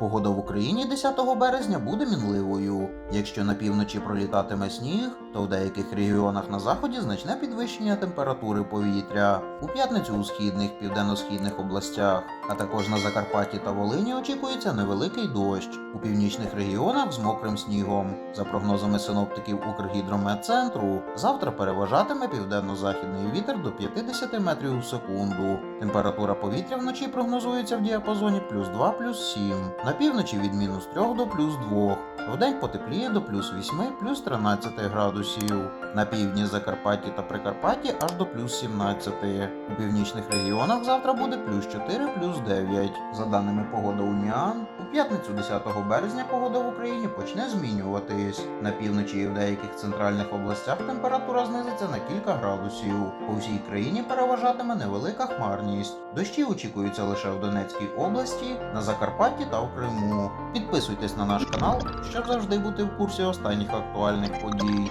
Погода в Україні 10 березня буде мінливою. Якщо на півночі пролітатиме сніг, то в деяких регіонах на заході значне підвищення температури повітря. У п'ятницю у східних південно-східних областях, а також на Закарпатті та Волині очікується невеликий дощ. У північних регіонах з мокрим снігом. За прогнозами синоптиків Укргідрометцентру, завтра переважатиме південно-західний вітер до 50 метрів у секунду. Температура повітря вночі прогнозується в діапазоні плюс 2 плюс 7, на півночі від мінус 3 до плюс 2. Вдень потепліє до плюс 8 плюс 13 градусів. На півдні Закарпатті та Прикарпатті аж до плюс 17. У північних регіонах завтра буде плюс 4 плюс 9. За даними погода Уніан, у п'ятницю 10 березня погода в Україні почне змінюватись. На півночі і в деяких центральних областях температура знизиться на кілька градусів. По всій країні переважатиме невелика хмарність. Дощі очікуються лише в Донецькій області, на Закарпатті та в Криму. Підписуйтесь на наш канал, щоб завжди бути в курсі останніх актуальних подій.